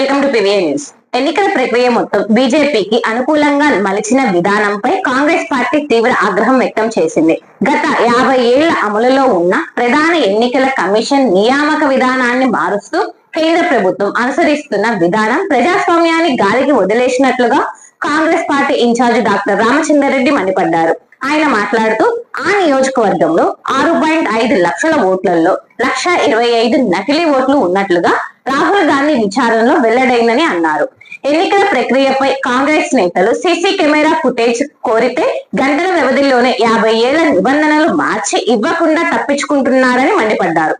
Welcome to PVN news. ఎన్నికల ప్రక్రియ మొత్తం బీజేపీకి అనుకూలంగా మలిచిన విధానంపై కాంగ్రెస్ పార్టీ తీవ్ర ఆగ్రహం వ్యక్తం చేసింది. గత యాభై ఏళ్ళ అమలులో ఉన్న ప్రధాన ఎన్నికల కమిషన్ నియామక విధానాన్ని మారుస్తూ కేంద్ర ప్రభుత్వం అనుసరిస్తున్న విధానం ప్రజాస్వామ్యాన్ని గాలికి వదిలేసినట్లుగా Congress party in-charge doctor Ramachandra Reddy మండిపడ్డారు. ఆయన మాట్లాడుతూ ఆ నియోజకవర్గంలో ఆరు పాయింట్ ఐదు లక్షల ఓట్లలో లక్ష ఇరవై ఐదు నకిలీ ఓట్లు ఉన్నట్లుగా రాహుల్ గాంధీ విచారణలో వెల్లడైందని అన్నారు. ఎన్నికల ప్రక్రియపై కాంగ్రెస్ నేతలు సీసీ కెమెరా ఫుటేజ్ కోరితే గంటల వ్యవధిలోనే యాభై ఏళ్ళ నిబంధనలు మార్చి ఇవ్వకుండా తప్పించుకుంటున్నారని మండిపడ్డారు.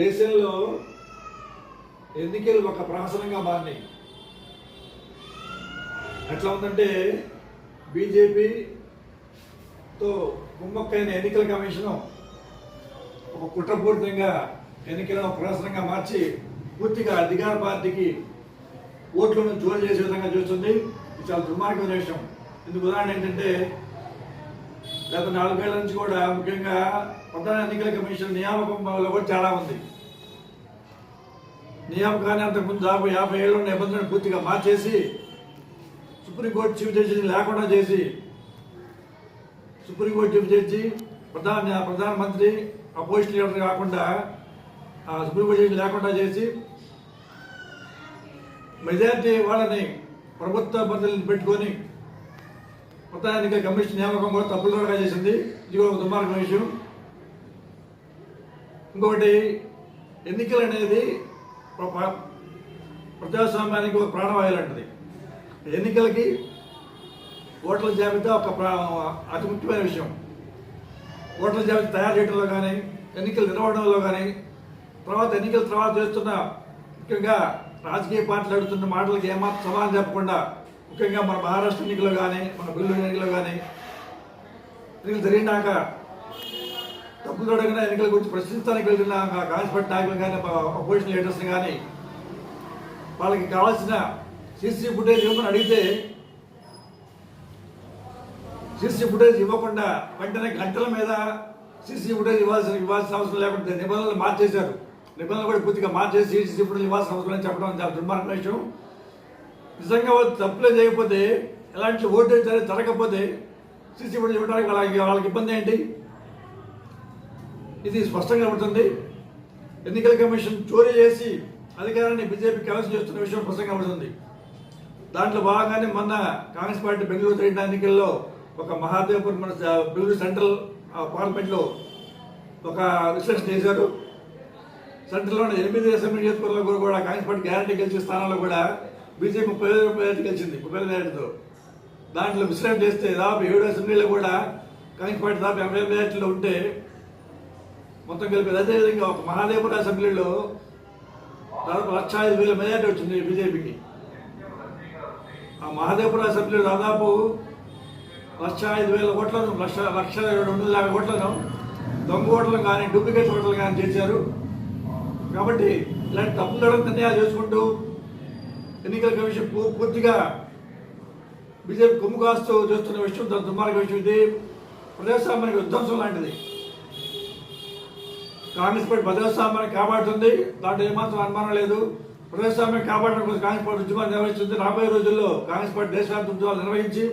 దేశంలో ఎన్నికలు ఒక ప్రహసనంగా మారినాయి. ఎట్లా ఉందంటే బీజేపీతో కుమ్మక్కైన ఎన్నికల కమిషను ఒక కుట్రపూరితంగా ఎన్నికలను ఒక ప్రహసనంగా మార్చి పూర్తిగా అధికార పార్టీకి ఓట్లను జోలు చేసే విధంగా చూస్తుంది. ఇది చాలా దుర్మార్గమైన విషయం. ఇందుకు ఉదాహరణ ఏంటంటే గత నాలుగేళ్ళ నుంచి కూడా ముఖ్యంగా ప్రధాన ఎన్నికల కమిషన్ నియామకంలో కూడా చాలా ఉంది. నియామకాన్ని అంతకుముందు దాదాపు యాభై ఏళ్ళు ఉన్న నిబంధనలు పూర్తిగా మార్చేసి సుప్రీంకోర్టు చీఫ్ జడ్జిని లేకుండా చేసి సుప్రీంకోర్టు చీఫ్ జడ్జి ప్రధాన ప్రధానమంత్రి అపోజిషన్ లీడర్ కాకుండా ఆ సుప్రీంకోర్టు జడ్జి లేకుండా చేసి మెజారిటీ వాళ్ళని ప్రభుత్వ పద్ధతులను పెట్టుకొని మొత్తానికి ఎన్నికల కమిషన్ నియామకం కూడా తప్పులుగా చేసింది. ఇది కూడా ఒక దుర్మార్గం విషయం. ఇంకొకటి ఎన్నికలు అనేది ప్రజాస్వామ్యానికి ఒక ప్రాణవాయు లాంటిది. ఎన్నికలకి ఓట్ల జాబితా ఒక ప్రా- అతి ముఖ్యమైన విషయం. ఓట్ల జాబితా తయారు చేయడంలో కానీ ఎన్నికలు నిర్వహణలో కానీ తర్వాత ఎన్నికల తర్వాత చేస్తున్న ముఖ్యంగా రాజకీయ పార్టీలు అడుగుతున్న మాటలకి ఏమాత్రం సమాధానం చెప్పకుండా ముఖ్యంగా మన మహారాష్ట్ర ఎన్నికలు కానీ మన బిల్లు ఎన్నికలు కానీ ఎన్నికలు జరిగినాక తప్పులు అడిగిన ఎన్నికల గురించి ప్రశ్నించడానికి వెళ్ళిన కాంగ్రెస్ పార్టీ నాయకులు కానీ అపోజిషన్ లీడర్స్ కానీ వాళ్ళకి కావాల్సిన సీసీ ఫుటేజ్ ఇవ్వమని అడిగితే సీసీ ఫుటేజ్ ఇవ్వకుండా వెంటనే గంటల మీద సీసీ ఫుటేజ్ ఇవ్వాల్సిన ఇవ్వాల్సిన అవసరం లేకుండా నిబంధనలు మార్చేశారు. నిబంధనలు కూడా పూర్తిగా మార్చేసి సీసీ ఫుటేజ్ ఇవ్వాల్సిన అవసరం లేదని చెప్పడం చాలా దుర్మార్గం విషయం. నిజంగా వాళ్ళు తప్పులే చేయకపోతే ఎలాంటి ఓటేజ్ అనేది జరగకపోతే సీసీ ఫుటేజ్ ఇవ్వడానికి వాళ్ళకి వాళ్ళకి ఇబ్బంది ఏంటి? ఇది స్పష్టంగా ఉంటుంది. ఎన్నికల కమిషన్ చోరీ చేసి అధికారాన్ని బీజేపీ కలసి చేస్తున్న విషయం స్పష్టంగా ఉంటుంది. దాంట్లో భాగంగానే మొన్న కాంగ్రెస్ పార్టీ బెంగళూరు జరిగిన ఎన్నికల్లో ఒక మహాదేవ్పూర్ మన బెంగళూరు సెంట్రల్ ఆ, పార్లమెంట్లో ఒక విశ్లేషణ చేశారు. సెంట్రల్లోని ఎనిమిది అసెంబ్లీ నియోజకవర్గాల్లో కూడా కాంగ్రెస్ పార్టీ గ్యారంటీ గెలిచిన స్థానాల్లో కూడా బీజేపీ ముప్పై ఐదు మెజార్టీ గెలిచింది ముప్పై ఐదు మెజార్టీతో దాంట్లో విశ్లేషణ చేస్తే దాదాపు ఏడు అసెంబ్లీలో కూడా కాంగ్రెస్ పార్టీ దాదాపు ఎనభై మెజార్టీలో ఉంటే మొత్తం కలిపి అదేవిధంగా ఒక మహాదేవపురం అసెంబ్లీలో దాదాపు లక్ష ఐదు వేల మెజార్టీ వచ్చింది బీజేపీకి. ఆ మహాదేవపుర అసెంబ్లీలో దాదాపు లక్ష ఐదు వేల ఓట్లను లక్ష లక్ష రెండు వందల యాభై ఓట్లను దొంగ ఓట్లను కానీ డూప్లికేట్ ఓట్లు కానీ చేశారు. కాబట్టి ఇలాంటి తప్పులు నిర్ణయాలు చేసుకుంటూ ఎన్నికల కమిషన్ పూర్తిగా బీజేపీ కొమ్ము కాస్తూ చేస్తున్న విషయం దాని దుర్మార్గ విషయం ఇది. ప్రజాస్వామ్యానికి విధ్వంసం లాంటిది. కాంగ్రెస్ పార్టీ ప్రజాస్వామ్యాన్ని కాపాడుతుంది. దాంట్లో ఏమాత్రం అనుమానం లేదు. ప్రజాస్వామ్యం కాపాడడం కోసం కాంగ్రెస్ పార్టీ ఉద్యమాలు నిర్వహిస్తుంది. రాబోయే రోజుల్లో కాంగ్రెస్ పార్టీ దేశవ్యాప్త ఉద్యమాలు నిర్వహించి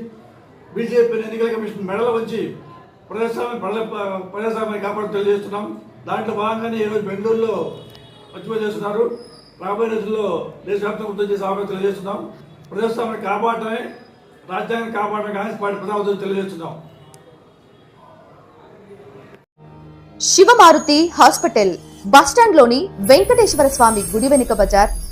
బీజేపీ ఎన్నికల కమిషన్ మెడల వంచి ప్రజాస్వామ్యం ప్రజల ప్రజాస్వామ్యాన్ని కాపాడు తెలియజేస్తున్నాం. దాంట్లో భాగంగానే ఈరోజు బెంగళూరులో ఉద్యమం చేస్తున్నారు. రాబోయే రోజుల్లో దేశవ్యాప్తంగా ఉద్యమం చేసే అవకాశం తెలియజేస్తున్నాం. ప్రజాస్వామ్యాన్ని కాపాడటమే రాజ్యాంగం కాపాడడం కాంగ్రెస్ పార్టీ ప్రధాన ఉద్యమం తెలియజేస్తున్నాం. శివమారుతి హాస్పిటల్ బస్టాండ్లోని వెంకటేశ్వర స్వామి గుడి వెనుక బజార్